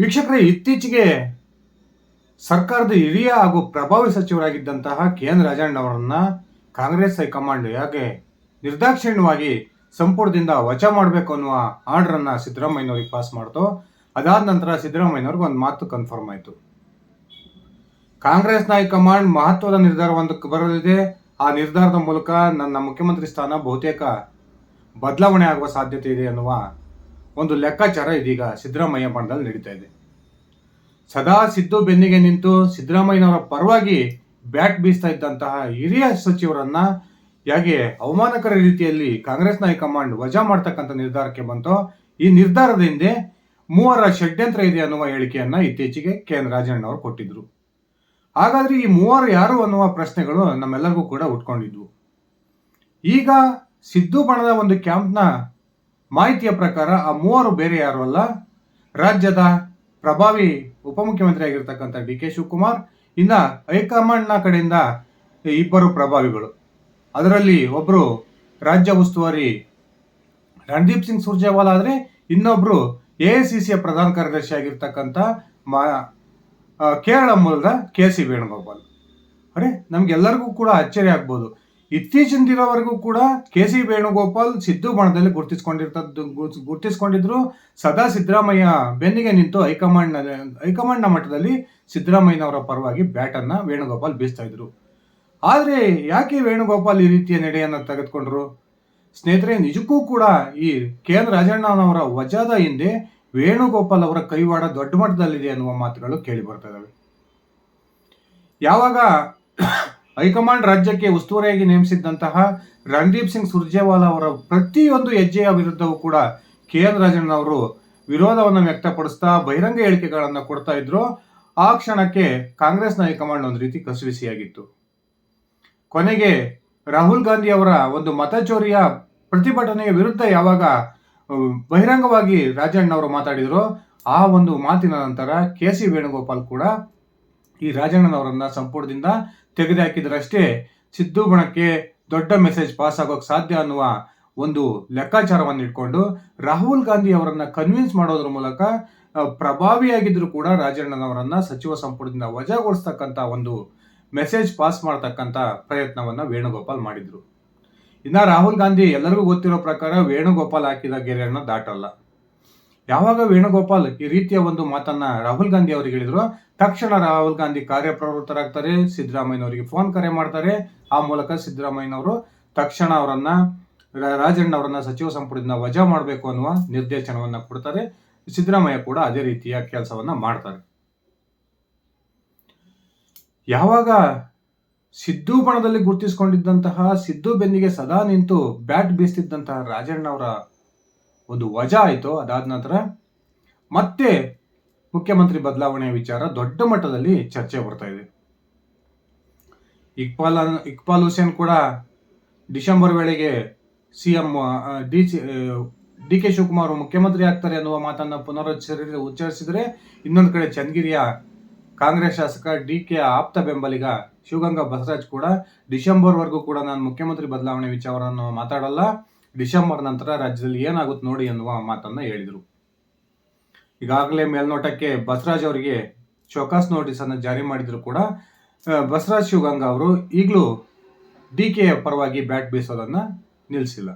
ವೀಕ್ಷಕರೇ, ಇತ್ತೀಚೆಗೆ ಸರ್ಕಾರದ ಹಿರಿಯ ಹಾಗೂ ಪ್ರಭಾವಿ ಸಚಿವರಾಗಿದ್ದಂತಹ ಕೆ ಎನ್ ರಾಜಣ್ಣ ಅವರನ್ನ ಕಾಂಗ್ರೆಸ್ ಹೈಕಮಾಂಡ್ ಯಾಕೆ ನಿರ್ದಾಕ್ಷಿಣ್ಯವಾಗಿ ಸಂಪುಟದಿಂದ ವಚ ಮಾಡಬೇಕು ಅನ್ನುವ ಆರ್ಡರ್ ಅನ್ನ ಸಿದ್ದರಾಮಯ್ಯನವ್ರಿಗೆ ಪಾಸ್ ಮಾಡ್ತು, ಅದಾದ ನಂತರ ಸಿದ್ದರಾಮಯ್ಯನವ್ರಿಗೆ ಒಂದು ಮಾತು ಕನ್ಫರ್ಮ್ ಆಯಿತು. ಕಾಂಗ್ರೆಸ್ ಹೈಕಮಾಂಡ್ ಮಹತ್ವದ ನಿರ್ಧಾರವೊಂದಕ್ಕೆ ಬರಲಿದೆ. ಆ ನಿರ್ಧಾರದ ಮೂಲಕ ನನ್ನ ಮುಖ್ಯಮಂತ್ರಿ ಸ್ಥಾನ ಬಹುತೇಕ ಬದಲಾವಣೆ ಆಗುವ ಸಾಧ್ಯತೆ ಇದೆ ಅನ್ನುವ ಒಂದು ಲೆಕ್ಕಾಚಾರ ಇದೀಗ ಸಿದ್ದರಾಮಯ್ಯ ಬಣದಲ್ಲಿ ನಡೀತಾ ಇದೆ. ಸದಾ ಸಿದ್ದು ಬೆನ್ನಿಗೆ ನಿಂತು ಸಿದ್ದರಾಮಯ್ಯನವರ ಪರವಾಗಿ ಬ್ಯಾಟ್ ಬೀಸ್ತಾ ಇದ್ದಂತಹ ಹಿರಿಯ ಸಚಿವರನ್ನ ಹೇಗೆ ಅವಮಾನಕರ ರೀತಿಯಲ್ಲಿ ಕಾಂಗ್ರೆಸ್ನ ಹೈಕಮಾಂಡ್ ವಜಾ ಮಾಡ್ತಕ್ಕಂಥ ನಿರ್ಧಾರಕ್ಕೆ ಬಂತೋ, ಈ ನಿರ್ಧಾರದ ಹಿಂದೆ ಮೂವರ ಷಡ್ಯಂತ್ರ ಇದೆ ಅನ್ನುವ ಹೇಳಿಕೆಯನ್ನ ಇತ್ತೀಚೆಗೆ ಕೆ ಎನ್ ರಾಜಣ್ಣ ಅವರು ಕೊಟ್ಟಿದ್ರು. ಹಾಗಾದ್ರೆ ಈ ಮೂವರು ಯಾರು ಅನ್ನುವ ಪ್ರಶ್ನೆಗಳು ನಮ್ಮೆಲ್ಲರಿಗೂ ಕೂಡ ಉಟ್ಕೊಂಡಿದ್ವು. ಈಗ ಸಿದ್ದು ಬಣದ ಒಂದು ಕ್ಯಾಂಪ್ನ ಮಾಹಿತಿಯ ಪ್ರಕಾರ ಆ ಮೂವರು ಬೇರೆ ಯಾರು ಅಲ್ಲ. ರಾಜ್ಯದ ಪ್ರಭಾವಿ ಉಪಮುಖ್ಯಮಂತ್ರಿ ಆಗಿರ್ತಕ್ಕಂಥ ಡಿ ಕೆ ಶಿವಕುಮಾರ್, ಇನ್ನ ಹೈಕಮಾಂಡ್ನ ಕಡೆಯಿಂದ ಇಬ್ಬರು ಪ್ರಭಾವಿಗಳು. ಅದರಲ್ಲಿ ಒಬ್ಬರು ರಾಜ್ಯ ಉಸ್ತುವಾರಿ ರಣದೀಪ್ ಸಿಂಗ್ ಸುರ್ಜೇವಾಲಾ ಆದರೆ ಇನ್ನೊಬ್ರು ಎ ಸಿ ಸಿಯ ಪ್ರಧಾನ ಕಾರ್ಯದರ್ಶಿ ಆಗಿರ್ತಕ್ಕಂಥ ಮಾ ಕೇರಳ ಮೂಲದ ಕೆ ಸಿ ವೇಣುಗೋಪಾಲ್. ಅರೆ, ನಮ್ಗೆಲ್ಲರಿಗೂ ಕೂಡ ಅಚ್ಚರಿ ಆಗ್ಬೋದು. ಇತ್ತೀಚಿನ ದಿನವರೆಗೂ ಕೂಡ ಕೆ ಸಿ ವೇಣುಗೋಪಾಲ್ ಸಿದ್ದು ಬಣದಲ್ಲಿ ಗುರುತಿಸಿಕೊಂಡಿರ್ತದ್ದು ಗುರುತಿಸಿಕೊಂಡಿದ್ರು. ಸದಾ ಸಿದ್ದರಾಮಯ್ಯ ಬೆನ್ನಿಗೆ ನಿಂತು ಹೈಕಮಾಂಡ್ ಹೈಕಮಾಂಡ್ನ ಮಟ್ಟದಲ್ಲಿ ಸಿದ್ದರಾಮಯ್ಯನವರ ಪರವಾಗಿ ಬ್ಯಾಟ್ ಅನ್ನ ವೇಣುಗೋಪಾಲ್ ಬೀಸ್ತಾ ಇದ್ರು. ಆದರೆ ಯಾಕೆ ವೇಣುಗೋಪಾಲ್ ಈ ರೀತಿಯ ನಡೆಯನ್ನು ತೆಗೆದುಕೊಂಡ್ರು? ಸ್ನೇಹಿತರೆ, ನಿಜಕ್ಕೂ ಕೂಡ ಈ ಕೆ ಎನ್ ರಾಜಣ್ಣನವರ ವಜಾದ ಹಿಂದೆ ವೇಣುಗೋಪಾಲ್ ಅವರ ಕೈವಾಡ ದೊಡ್ಡ ಮಟ್ಟದಲ್ಲಿದೆ ಅನ್ನುವ ಮಾತುಗಳು ಕೇಳಿ ಬರ್ತಾ ಇದಾವೆ. ಯಾವಾಗ ಹೈಕಮಾಂಡ್ ರಾಜ್ಯಕ್ಕೆ ಉಸ್ತುವಾರಿಯಾಗಿ ನೇಮಿಸಿದ್ದಂತಹ ರಣದೀಪ್ ಸಿಂಗ್ ಸುರ್ಜೇವಾಲಾ ಅವರ ಪ್ರತಿಯೊಂದು ಹೆಜ್ಜೆಯ ವಿರುದ್ಧವೂ ಕೂಡ ಕೆ ಎನ್ ರಾಜಣ್ಣ ಅವರು ವಿರೋಧವನ್ನು ವ್ಯಕ್ತಪಡಿಸ್ತಾ ಬಹಿರಂಗ ಹೇಳಿಕೆಗಳನ್ನು ಕೊಡ್ತಾ ಇದ್ರು. ಆ ಕ್ಷಣಕ್ಕೆ ಕಾಂಗ್ರೆಸ್ನ ಹೈಕಮಾಂಡ್ ಒಂದು ರೀತಿ ಕಸುವಿಸಿಯಾಗಿತ್ತು ಕೊನೆಗೆ ರಾಹುಲ್ ಗಾಂಧಿ ಅವರ ಒಂದು ಮತಚೋರಿಯ ಪ್ರತಿಭಟನೆಯ ವಿರುದ್ಧ ಯಾವಾಗ ಬಹಿರಂಗವಾಗಿ ರಾಜಣ್ಣ ಅವರು ಮಾತಾಡಿದ್ರು, ಆ ಒಂದು ಮಾತಿನ ನಂತರ ಕೆ ಸಿ ವೇಣುಗೋಪಾಲ್ ಕೂಡ ಈ ರಾಜಣ್ಣನವರನ್ನ ಸಂಪುಟದಿಂದ ತೆಗೆದುಹಾಕಿದ್ರಷ್ಟೇ ಸಿದ್ದು ಬಣಕ್ಕೆ ದೊಡ್ಡ ಮೆಸೇಜ್ ಪಾಸ್ ಆಗೋಕ್ ಸಾಧ್ಯ ಅನ್ನುವ ಒಂದು ಲೆಕ್ಕಾಚಾರವನ್ನು ಇಟ್ಕೊಂಡು ರಾಹುಲ್ ಗಾಂಧಿ ಅವರನ್ನ ಕನ್ವಿನ್ಸ್ ಮಾಡೋದ್ರ ಮೂಲಕ ಪ್ರಭಾವಿಯಾಗಿದ್ದರೂ ಕೂಡ ರಾಜಣ್ಣನವರನ್ನ ಸಚಿವ ಸಂಪುಟದಿಂದ ವಜಾಗೊಳಿಸ್ತಕ್ಕಂಥ ಒಂದು ಮೆಸೇಜ್ ಪಾಸ್ ಮಾಡತಕ್ಕಂತ ಪ್ರಯತ್ನವನ್ನ ವೇಣುಗೋಪಾಲ್ ಮಾಡಿದ್ರು. ಇನ್ನ ರಾಹುಲ್ ಗಾಂಧಿ ಎಲ್ಲರಿಗೂ ಗೊತ್ತಿರೋ ಪ್ರಕಾರ ವೇಣುಗೋಪಾಲ್ ಹಾಕಿದ ಗೆರೆಯನ್ನು ದಾಟಲ್ಲ. ಯಾವಾಗ ವೇಣುಗೋಪಾಲ್ ಈ ರೀತಿಯ ಒಂದು ಮಾತನ್ನ ರಾಹುಲ್ ಗಾಂಧಿ ಅವರಿಗೆ ಹೇಳಿದ್ರು, ತಕ್ಷಣ ರಾಹುಲ್ ಗಾಂಧಿ ಕಾರ್ಯಪ್ರವೃತ್ತರಾಗ್ತಾರೆ, ಸಿದ್ದರಾಮಯ್ಯನವರಿಗೆ ಫೋನ್ ಕರೆ ಮಾಡ್ತಾರೆ. ಆ ಮೂಲಕ ಸಿದ್ದರಾಮಯ್ಯನವರು ತಕ್ಷಣ ಅವರನ್ನ ರಾಜಣ್ಣ ಅವರನ್ನ ಸಚಿವ ಸಂಪುಟದಿಂದ ವಜಾ ಮಾಡಬೇಕು ಅನ್ನುವ ನಿರ್ದೇಶನವನ್ನ ಕೊಡ್ತಾರೆ. ಸಿದ್ದರಾಮಯ್ಯ ಕೂಡ ಅದೇ ರೀತಿಯ ಕೆಲಸವನ್ನ ಮಾಡ್ತಾರೆ. ಯಾವಾಗ ಸಿದ್ದು ಬಣದಲ್ಲಿ ಗುರುತಿಸಿಕೊಂಡಿದ್ದಂತಹ, ಸಿದ್ದು ಬೆನ್ನಿಗೆ ಸದಾ ನಿಂತು ಬ್ಯಾಟ್ ಬೀಸ್ತಿದ್ದಂತಹ ರಾಜಣ್ಣ ಅವರ ಒಂದು ವಜಾ ಆಯಿತು, ಅದಾದ ನಂತರ ಮತ್ತೆ ಮುಖ್ಯಮಂತ್ರಿ ಬದಲಾವಣೆ ವಿಚಾರ ದೊಡ್ಡ ಮಟ್ಟದಲ್ಲಿ ಚರ್ಚೆ ಬರ್ತಾ ಇದೆ. ಇಕ್ಬಾಲ್ ಇಕ್ಬಾಲ್ ಹುಸೇನ್ ಕೂಡ ಡಿಸೆಂಬರ್ ವೇಳೆಗೆ CM D D K Shivakumar ಮುಖ್ಯಮಂತ್ರಿ ಆಗ್ತಾರೆ ಅನ್ನುವ ಮಾತನ್ನು ಪುನರುಚ್ಚರಿ ಉಚ್ಚರಿಸಿದರೆ ಇನ್ನೊಂದು ಕಡೆ ಚನ್ನಗಿರಿಯ ಕಾಂಗ್ರೆಸ್ ಶಾಸಕ ಡಿ ಕೆ ಆಪ್ತ ಬೆಂಬಲಿಗ ಶಿವಗಂಗಾ ಬಸವರಾಜ್ ಕೂಡ ಡಿಸೆಂಬರ್ ವರೆಗೂ ಕೂಡ ನಾನು ಮುಖ್ಯಮಂತ್ರಿ ಬದಲಾವಣೆ ವಿಚಾರವನ್ನು ಮಾತಾಡಲ್ಲ. ಡಿಸೆಂಬರ್ ನಂತರ ರಾಜ್ಯದಲ್ಲಿ ಏನಾಗುತ್ತೆ ನೋಡಿ ಅನ್ನುವ ಮಾತನ್ನ ಹೇಳಿದರು. ಈಗಾಗಲೇ ಮೇಲ್ನೋಟಕ್ಕೆ ಬಸವರಾಜ್ ಅವರಿಗೆ ಚೌಕಾಸ್ ನೋಟಿಸ್ ಅನ್ನು ಜಾರಿ ಮಾಡಿದ್ರು ಕೂಡ ಬಸವರಾಜ್ ಶಿವಗಂಗಾ ಅವರು ಈಗಲೂ ಡಿ ಕೆ ಪರವಾಗಿ ಬ್ಯಾಟ್ ಬೀಸೋದನ್ನ ನಿಲ್ಲಿಸಿಲ್ಲ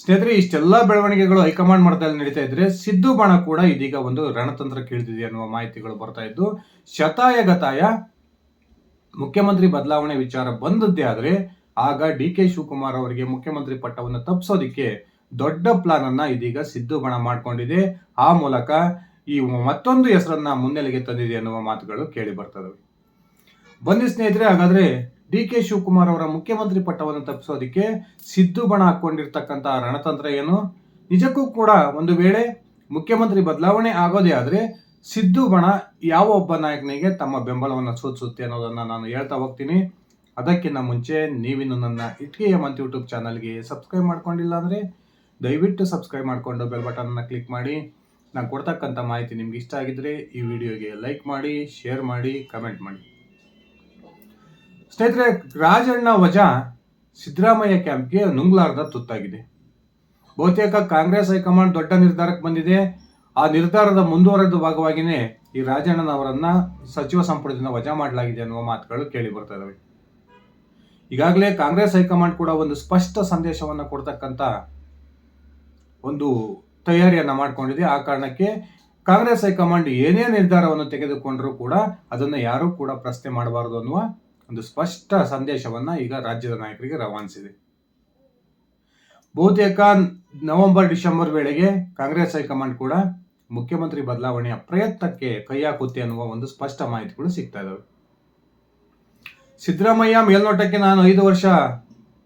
ಸ್ನೇಹಿತರೆ, ಇಷ್ಟೆಲ್ಲ ಬೆಳವಣಿಗೆಗಳು ಹೈಕಮಾಂಡ್ ಮಟ್ಟದಲ್ಲಿ ನಡೀತಾ ಇದ್ರೆ ಸಿದ್ದು ಬಾಣ ಕೂಡ ಇದೀಗ ಒಂದು ರಣತಂತ್ರ ಕೇಳಿದಿದೆ ಅನ್ನುವ ಮಾಹಿತಿಗಳು ಬರ್ತಾ ಇದ್ದು ಶತಾಯ ಗತಾಯ ಮುಖ್ಯಮಂತ್ರಿ ಬದಲಾವಣೆ ವಿಚಾರ ಬಂದದ್ದೇ ಆದ್ರೆ ಆಗ ಡಿ ಕೆ ಶಿವಕುಮಾರ್ ಅವರಿಗೆ ಮುಖ್ಯಮಂತ್ರಿ ಪಟ್ಟವನ್ನು ತಪ್ಪಿಸೋದಿಕ್ಕೆ ದೊಡ್ಡ ಪ್ಲಾನ್ ಅನ್ನ ಇದೀಗ ಸಿದ್ದು ಬಣ ಮಾಡ್ಕೊಂಡಿದೆ. ಆ ಮೂಲಕ ಈ ಮತ್ತೊಂದು ಹೆಸರನ್ನ ಮುನ್ನೆಲೆಗೆ ತಂದಿದೆ ಎನ್ನುವ ಮಾತುಗಳು ಕೇಳಿ ಬರ್ತವೆ. ಬನ್ನಿ ಸ್ನೇಹಿತರೆ, ಹಾಗಾದ್ರೆ ಡಿ ಕೆ ಶಿವಕುಮಾರ್ ಅವರ ಮುಖ್ಯಮಂತ್ರಿ ಪಟ್ಟವನ್ನು ತಪ್ಪಿಸೋದಿಕ್ಕೆ ಸಿದ್ದು ಬಣ ಹಾಕೊಂಡಿರ್ತಕ್ಕಂತಹ ರಣತಂತ್ರ ಏನು? ನಿಜಕ್ಕೂ ಕೂಡ ಒಂದು ವೇಳೆ ಮುಖ್ಯಮಂತ್ರಿ ಬದಲಾವಣೆ ಆಗೋದೇ ಆದ್ರೆ ಸಿದ್ದು ಬಣ ಯಾವ ಒಬ್ಬ ನಾಯಕನಿಗೆ ತಮ್ಮ ಬೆಂಬಲವನ್ನು ಸೂಚಿಸುತ್ತೆ ಅನ್ನೋದನ್ನ ನಾನು ಹೇಳ್ತಾ ಹೋಗ್ತೀನಿ. ಅದಕ್ಕಿಂತ ಮುಂಚೆ ನೀವಿನ್ನು ನನ್ನ ಇಟ್ಕೆಯ ಮಂತ್ ಯೂಟ್ಯೂಬ್ ಚಾನಲ್ಗೆ ಸಬ್ಸ್ಕ್ರೈಬ್ ಮಾಡ್ಕೊಂಡಿಲ್ಲ ಅಂದರೆ ದಯವಿಟ್ಟು ಸಬ್ಸ್ಕ್ರೈಬ್ ಮಾಡಿಕೊಂಡು ಬೆಲ್ ಬಟನ್ನ ಕ್ಲಿಕ್ ಮಾಡಿ. ನಾನು ಕೊಡ್ತಕ್ಕಂಥ ಮಾಹಿತಿ ನಿಮ್ಗೆ ಇಷ್ಟ ಆಗಿದ್ರೆ ಈ ವಿಡಿಯೋಗೆ ಲೈಕ್ ಮಾಡಿ ಶೇರ್ ಮಾಡಿ ಕಮೆಂಟ್ ಮಾಡಿ. ಸ್ನೇಹಿತರೆ, ರಾಜಣ್ಣ ವಜಾ ಸಿದ್ದರಾಮಯ್ಯ ಕ್ಯಾಂಪ್ಗೆ ನುಂಗ್ಲಾರ್ದ ತುತ್ತಾಗಿದೆ. ಬಹುತೇಕ ಕಾಂಗ್ರೆಸ್ ಹೈಕಮಾಂಡ್ ದೊಡ್ಡ ನಿರ್ಧಾರಕ್ಕೆ ಬಂದಿದೆ. ಆ ನಿರ್ಧಾರದ ಮುಂದುವರೆದ ಭಾಗವಾಗಿಯೇ ಈ ರಾಜಣ್ಣನವರನ್ನ ಸಚಿವ ಸಂಪುಟದಿಂದ ವಜಾ ಮಾಡಲಾಗಿದೆ ಅನ್ನುವ ಮಾತುಗಳು ಕೇಳಿ ಬರ್ತಾ ಇದಾವೆ. ಈಗಾಗಲೇ ಕಾಂಗ್ರೆಸ್ ಹೈಕಮಾಂಡ್ ಕೂಡ ಒಂದು ಸ್ಪಷ್ಟ ಸಂದೇಶವನ್ನು ಕೊಡ್ತಕ್ಕಂಥ ಒಂದು ತಯಾರಿಯನ್ನು ಮಾಡಿಕೊಂಡಿದೆ. ಆ ಕಾರಣಕ್ಕೆ ಕಾಂಗ್ರೆಸ್ ಹೈಕಮಾಂಡ್ ಏನೇ ನಿರ್ಧಾರವನ್ನು ತೆಗೆದುಕೊಂಡರೂ ಕೂಡ ಅದನ್ನು ಯಾರೂ ಕೂಡ ಪ್ರಶ್ನೆ ಮಾಡಬಾರದು ಅನ್ನುವ ಒಂದು ಸ್ಪಷ್ಟ ಸಂದೇಶವನ್ನು ಈಗ ರಾಜ್ಯದ ನಾಯಕರಿಗೆ ರವಾನಿಸಿದೆ. ಬಹುತೇಕ ನವೆಂಬರ್, ಡಿಸೆಂಬರ್ ವೇಳೆಗೆ ಕಾಂಗ್ರೆಸ್ ಹೈಕಮಾಂಡ್ ಕೂಡ ಮುಖ್ಯಮಂತ್ರಿ ಬದಲಾವಣೆಯ ಪ್ರಯತ್ನಕ್ಕೆ ಕೈ ಹಾಕುತ್ತೆ ಅನ್ನುವ ಒಂದು ಸ್ಪಷ್ಟ ಮಾಹಿತಿಗಳು ಸಿಗ್ತಾ ಇದಾವೆ. ಸಿದ್ದರಾಮಯ್ಯ ಮೇಲ್ನೋಟಕ್ಕೆ ನಾನು ಐದು ವರ್ಷ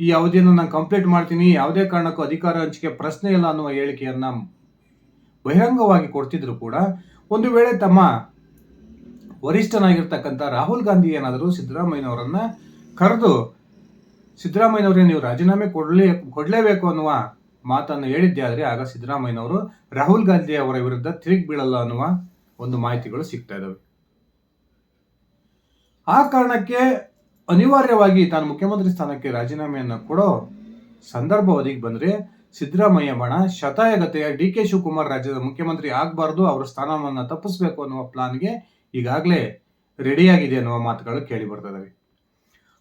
ಈ ಅವಧಿಯನ್ನು ನಾನು ಕಂಪ್ಲೀಟ್ ಮಾಡ್ತೀನಿ. ಯಾವುದೇ ಕಾರಣಕ್ಕೂ ಅಧಿಕಾರ ಹಂಚಿಕೆ ಪ್ರಶ್ನೆ ಇಲ್ಲ ಅನ್ನುವ ಹೇಳಿಕೆಯನ್ನ ಬಹಿರಂಗವಾಗಿ ಕೊಡ್ತಿದ್ರು ಕೂಡ. ಒಂದು ವೇಳೆ ತಮ್ಮ ವರಿಷ್ಠನಾಗಿರ್ತಕ್ಕಂಥ ರಾಹುಲ್ ಗಾಂಧಿ ಏನಾದರೂ ಸಿದ್ದರಾಮಯ್ಯನವರನ್ನ ಕರೆದು ಸಿದ್ದರಾಮಯ್ಯನವರಿಗೆ ನೀವು ರಾಜೀನಾಮೆ ಕೊಡಲೇ, ಕೊಡಲೇಬೇಕು ಅನ್ನುವ ಮಾತನ್ನು ಹೇಳಿದ್ದೆ ಆದರೆ ಆಗ ಸಿದ್ದರಾಮಯ್ಯನವರು ರಾಹುಲ್ ಗಾಂಧಿ ಅವರ ವಿರುದ್ಧ ತಿರುಗಿ ಬೀಳಲ್ಲ ಅನ್ನುವ ಒಂದು ಮಾಹಿತಿಗಳು ಸಿಗ್ತಾ ಇದ್ದಾವೆ ಆ ಕಾರಣಕ್ಕೆ ಅನಿವಾರ್ಯವಾಗಿ ತಾನು ಮುಖ್ಯಮಂತ್ರಿ ಸ್ಥಾನಕ್ಕೆ ರಾಜೀನಾಮೆಯನ್ನು ಕೊಡೋ ಸಂದರ್ಭ ಒದಗಿ ಬಂದ್ರೆ ಸಿದ್ದರಾಮಯ್ಯ ಬಣ ಶತಾಯಗತೆಯ ಡಿ ಕೆ ಶಿವಕುಮಾರ್ ರಾಜ್ಯದ ಮುಖ್ಯಮಂತ್ರಿ ಆಗಬಾರ್ದು, ಅವರ ಸ್ಥಾನವನ್ನು ತಪ್ಪಿಸಬೇಕು ಅನ್ನುವ ಪ್ಲಾನ್ಗೆ ಈಗಾಗಲೇ ರೆಡಿಯಾಗಿದೆ ಅನ್ನುವ ಮಾತುಗಳು ಕೇಳಿ ಬರ್ತದವೆ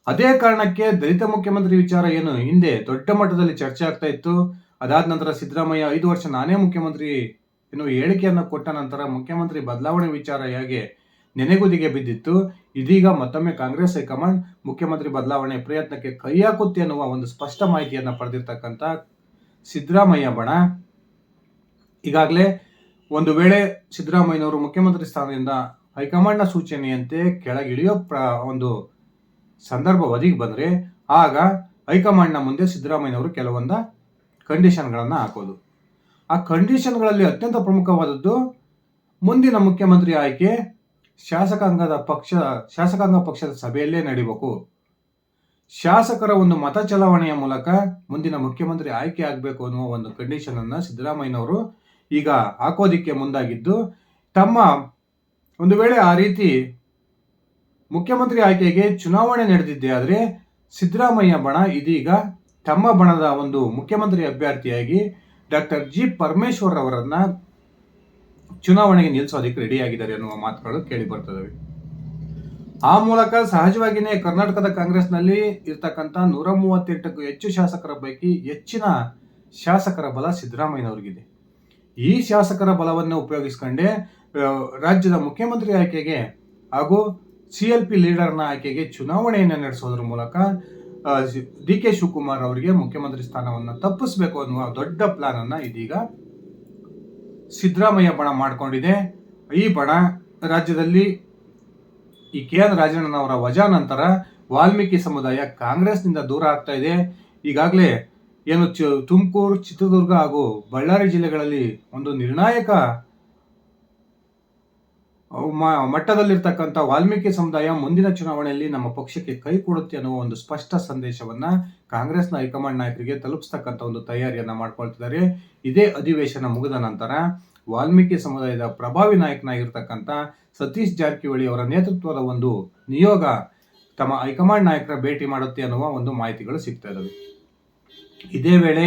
ಅದೇ ಕಾರಣಕ್ಕೆ ದಲಿತ ಮುಖ್ಯಮಂತ್ರಿ ವಿಚಾರ ಏನು ಹಿಂದೆ ದೊಡ್ಡ ಮಟ್ಟದಲ್ಲಿ ಚರ್ಚೆ ಆಗ್ತಾ ಇತ್ತು. ಅದಾದ ನಂತರ ಸಿದ್ದರಾಮಯ್ಯ ಐದು ವರ್ಷ ನಾನೇ ಮುಖ್ಯಮಂತ್ರಿ ಎನ್ನುವ ಹೇಳಿಕೆಯನ್ನು ಕೊಟ್ಟ ನಂತರ ಮುಖ್ಯಮಂತ್ರಿ ಬದಲಾವಣೆ ವಿಚಾರ ಹೇಗೆ ನೆನೆಗುದಿಗೆ ಬಿದ್ದಿತ್ತು. ಇದೀಗ ಮತ್ತೊಮ್ಮೆ ಕಾಂಗ್ರೆಸ್ ಹೈಕಮಾಂಡ್ ಮುಖ್ಯಮಂತ್ರಿ ಬದಲಾವಣೆ ಪ್ರಯತ್ನಕ್ಕೆ ಕೈ ಹಾಕುತ್ತೆ ಅನ್ನುವ ಒಂದು ಸ್ಪಷ್ಟ ಮಾಹಿತಿಯನ್ನು ಪಡೆದಿರ್ತಕ್ಕಂಥ ಸಿದ್ದರಾಮಯ್ಯ ಬಣ. ಈಗಾಗಲೇ ಒಂದು ವೇಳೆ ಸಿದ್ದರಾಮಯ್ಯನವರು ಮುಖ್ಯಮಂತ್ರಿ ಸ್ಥಾನದಿಂದ ಹೈಕಮಾಂಡ್ನ ಸೂಚನೆಯಂತೆ ಕೆಳಗಿಳಿಯೋ ಪ್ರ ಒಂದು ಸಂದರ್ಭ ಒದಗಿ ಬಂದರೆ ಆಗ ಹೈಕಮಾಂಡ್ನ ಮುಂದೆ ಸಿದ್ದರಾಮಯ್ಯನವರು ಕೆಲವೊಂದು ಕಂಡೀಷನ್ಗಳನ್ನು ಹಾಕೋದು. ಆ ಕಂಡೀಷನ್ಗಳಲ್ಲಿ ಅತ್ಯಂತ ಪ್ರಮುಖವಾದದ್ದು ಮುಂದಿನ ಮುಖ್ಯಮಂತ್ರಿ ಆಯ್ಕೆ ಶಾಸಕಾಂಗದ ಪಕ್ಷ, ಶಾಸಕಾಂಗ ಪಕ್ಷದ ಸಭೆಯಲ್ಲೇ ನಡಿಬೇಕು. ಶಾಸಕರ ಒಂದು ಮತ ಚಲಾವಣೆಯ ಮೂಲಕ ಮುಂದಿನ ಮುಖ್ಯಮಂತ್ರಿ ಆಯ್ಕೆ ಆಗಬೇಕು ಅನ್ನುವ ಒಂದು ಕಂಡೀಷನ್ ಅನ್ನ ಸಿದ್ದರಾಮಯ್ಯನವರು ಈಗ ಹಾಕೋದಿಕ್ಕೆ ಮುಂದಾಗಿದ್ದು, ತಮ್ಮ ಒಂದು ವೇಳೆ ಆ ರೀತಿ ಮುಖ್ಯಮಂತ್ರಿ ಆಯ್ಕೆಗೆ ಚುನಾವಣೆ ನಡೆದಿದ್ದೆ ಆದರೆ ಸಿದ್ದರಾಮಯ್ಯ ಬಣ ಇದೀಗ ತಮ್ಮ ಬಣದ ಒಂದು ಮುಖ್ಯಮಂತ್ರಿ ಅಭ್ಯರ್ಥಿಯಾಗಿ ಡಾಕ್ಟರ್ ಜಿ ಪರಮೇಶ್ವರ್ ಅವರನ್ನ ಚುನಾವಣೆಗೆ ನಿಲ್ಲಿಸೋದಕ್ಕೆ ರೆಡಿಯಾಗಿದ್ದಾರೆ ಅನ್ನುವ ಮಾತುಗಳು ಕೇಳಿ ಬರ್ತದವೆ ಆ ಮೂಲಕ ಸಹಜವಾಗಿಯೇ ಕರ್ನಾಟಕದ ಕಾಂಗ್ರೆಸ್ನಲ್ಲಿ ಇರ್ತಕ್ಕಂಥ ನೂರ ಮೂವತ್ತೆಂಟಕ್ಕೂ ಹೆಚ್ಚು ಶಾಸಕರ ಪೈಕಿ ಹೆಚ್ಚಿನ ಶಾಸಕರ ಬಲ ಸಿದ್ದರಾಮಯ್ಯನವರಿಗಿದೆ. ಈ ಶಾಸಕರ ಬಲವನ್ನು ಉಪಯೋಗಿಸ್ಕೊಂಡೇ ರಾಜ್ಯದ ಮುಖ್ಯಮಂತ್ರಿ ಆಯ್ಕೆಗೆ ಹಾಗೂ ಸಿ ಎಲ್ ಪಿ ಲೀಡರ್ನ ಆಯ್ಕೆಗೆ ಚುನಾವಣೆಯನ್ನು ನಡೆಸೋದ್ರ ಮೂಲಕ ಡಿ ಕೆ ಶಿವಕುಮಾರ್ ಅವರಿಗೆ ಮುಖ್ಯಮಂತ್ರಿ ಸ್ಥಾನವನ್ನು ತಪ್ಪಿಸಬೇಕು ಅನ್ನುವ ದೊಡ್ಡ ಪ್ಲಾನ್ ಅನ್ನ ಇದೀಗ ಸಿದ್ದರಾಮಯ್ಯ ಬಣ ಮಾಡಿಕೊಂಡಿದೆ. ಈ ಬಣ ರಾಜ್ಯದಲ್ಲಿ ಈ ಕೆ ಎನ್ ರಾಜಣ್ಣನವರ ವಜಾ ನಂತರ ವಾಲ್ಮೀಕಿ ಸಮುದಾಯ ಕಾಂಗ್ರೆಸ್ನಿಂದ ದೂರ ಆಗ್ತಾ ಇದೆ. ಈಗಾಗಲೇ ಏನು ತುಮಕೂರು, ಚಿತ್ರದುರ್ಗ ಹಾಗೂ ಬಳ್ಳಾರಿ ಜಿಲ್ಲೆಗಳಲ್ಲಿ ಒಂದು ನಿರ್ಣಾಯಕ ಮಟ್ಟದಲ್ಲಿರ್ತಕ್ಕಂಥ ವಾಲ್ಮೀಕಿ ಸಮುದಾಯ ಮುಂದಿನ ಚುನಾವಣೆಯಲ್ಲಿ ನಮ್ಮ ಪಕ್ಷಕ್ಕೆ ಕೈ ಕೊಡುತ್ತೆ ಅನ್ನುವ ಒಂದು ಸ್ಪಷ್ಟ ಸಂದೇಶವನ್ನ ಕಾಂಗ್ರೆಸ್ನ ಹೈಕಮಾಂಡ್ ನಾಯಕರಿಗೆ ತಲುಪಿಸ್ತಕ್ಕಂಥ ಒಂದು ತಯಾರಿಯನ್ನ ಮಾಡ್ಕೊಳ್ತಿದ್ದಾರೆ. ಇದೇ ಅಧಿವೇಶನ ಮುಗಿದ ನಂತರ ವಾಲ್ಮೀಕಿ ಸಮುದಾಯದ ಪ್ರಭಾವಿ ನಾಯಕನಾಗಿರ್ತಕ್ಕಂಥ ಸತೀಶ್ ಜಾರಕಿಹೊಳಿ ಅವರ ನೇತೃತ್ವದ ಒಂದು ನಿಯೋಗ ತಮ್ಮ ಹೈಕಮಾಂಡ್ ನಾಯಕರ ಭೇಟಿ ಮಾಡುತ್ತೆ ಅನ್ನುವ ಒಂದು ಮಾಹಿತಿಗಳು ಸಿಗ್ತಾ ಇದಾವೆ. ಇದೇ ವೇಳೆ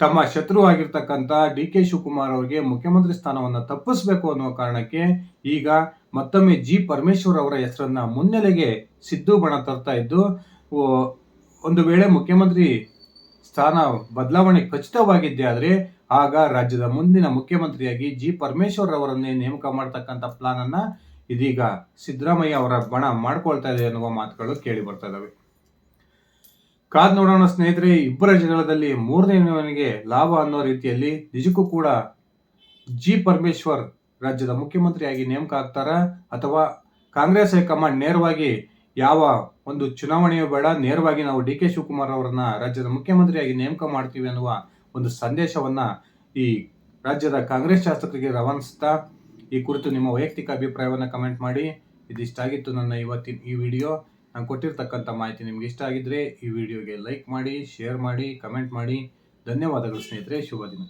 ತಮ್ಮ ಶತ್ರು ಆಗಿರ್ತಕ್ಕಂಥ ಡಿ ಕೆ ಶಿವಕುಮಾರ್ ಅವರಿಗೆ ಮುಖ್ಯಮಂತ್ರಿ ಸ್ಥಾನವನ್ನು ತಪ್ಪಿಸಬೇಕು ಅನ್ನುವ ಕಾರಣಕ್ಕೆ ಈಗ ಮತ್ತೊಮ್ಮೆ ಜಿ ಪರಮೇಶ್ವರ್ ಅವರ ಹೆಸರನ್ನ ಮುನ್ನೆಲೆಗೆ ಸಿದ್ದು ಬಣ ತರ್ತಾ ಇದ್ದು ಒಂದು ವೇಳೆ ಮುಖ್ಯಮಂತ್ರಿ ಸ್ಥಾನ ಬದಲಾವಣೆ ಖಚಿತವಾಗಿದ್ದೇ ಆದರೆ ಆಗ ರಾಜ್ಯದ ಮುಂದಿನ ಮುಖ್ಯಮಂತ್ರಿಯಾಗಿ ಜಿ ಪರಮೇಶ್ವರ್ ಅವರನ್ನೇ ನೇಮಕ ಮಾಡತಕ್ಕಂಥ ಪ್ಲಾನ್ ಅನ್ನ ಇದೀಗ ಸಿದ್ದರಾಮಯ್ಯ ಅವರ ಬಣ ಮಾಡ್ಕೊಳ್ತಾ ಇದೆ ಅನ್ನುವ ಮಾತುಗಳು ಕೇಳಿ ಬರ್ತಾ ಇದಾವೆ. ಕಾದ್ ನೋಡೋಣ ಸ್ನೇಹಿತರೆ, ಇಬ್ಬರ ಜಗಳದಲ್ಲಿ ಮೂರನೇವನಿಗೆ ಲಾಭ ಅನ್ನೋ ರೀತಿಯಲ್ಲಿ ನಿಜಕ್ಕೂ ಕೂಡ ಜಿ ಪರಮೇಶ್ವರ್ ರಾಜ್ಯದ ಮುಖ್ಯಮಂತ್ರಿಯಾಗಿ ನೇಮಕ ಆಗ್ತಾರ ಅಥವಾ ಕಾಂಗ್ರೆಸ್ ಹೈಕಮಾಂಡ್ ನೇರವಾಗಿ ಯಾವ ಒಂದು ಚುನಾವಣೆಯ ಬೇಡ, ನೇರವಾಗಿ ನಾವು ಡಿ ಕೆ ಶಿವಕುಮಾರ್ ಅವರನ್ನ ರಾಜ್ಯದ ಮುಖ್ಯಮಂತ್ರಿಯಾಗಿ ನೇಮಕ ಮಾಡ್ತೀವಿ ಅನ್ನುವ ಒಂದು ಸಂದೇಶವನ್ನ ಈ ರಾಜ್ಯದ ಕಾಂಗ್ರೆಸ್ ಶಾಸಕರಿಗೆ ರವಾನಿಸ್ತಾ ಈ ಕುರಿತು ನಿಮ್ಮ ವೈಯಕ್ತಿಕ ಅಭಿಪ್ರಾಯವನ್ನು ಕಮೆಂಟ್ ಮಾಡಿ. ಇದಿಷ್ಟಾಗಿತ್ತು ನನ್ನ ಇವತ್ತಿನ ಈ ವಿಡಿಯೋ ನಾನು ಕೊಟ್ಟಿರ್ತಕ್ಕಂಥ ಮಾಹಿತಿ ನಿಮ್ಗೆ ಇಷ್ಟ ಆಗಿದ್ರೆ ಈ ವಿಡಿಯೋಗೆ ಲೈಕ್ ಮಾಡಿ ಶೇರ್ ಮಾಡಿ ಕಮೆಂಟ್ ಮಾಡಿ. ಧನ್ಯವಾದಗಳು ಸ್ನೇಹಿತರೆ, ಶುಭ ದಿನ.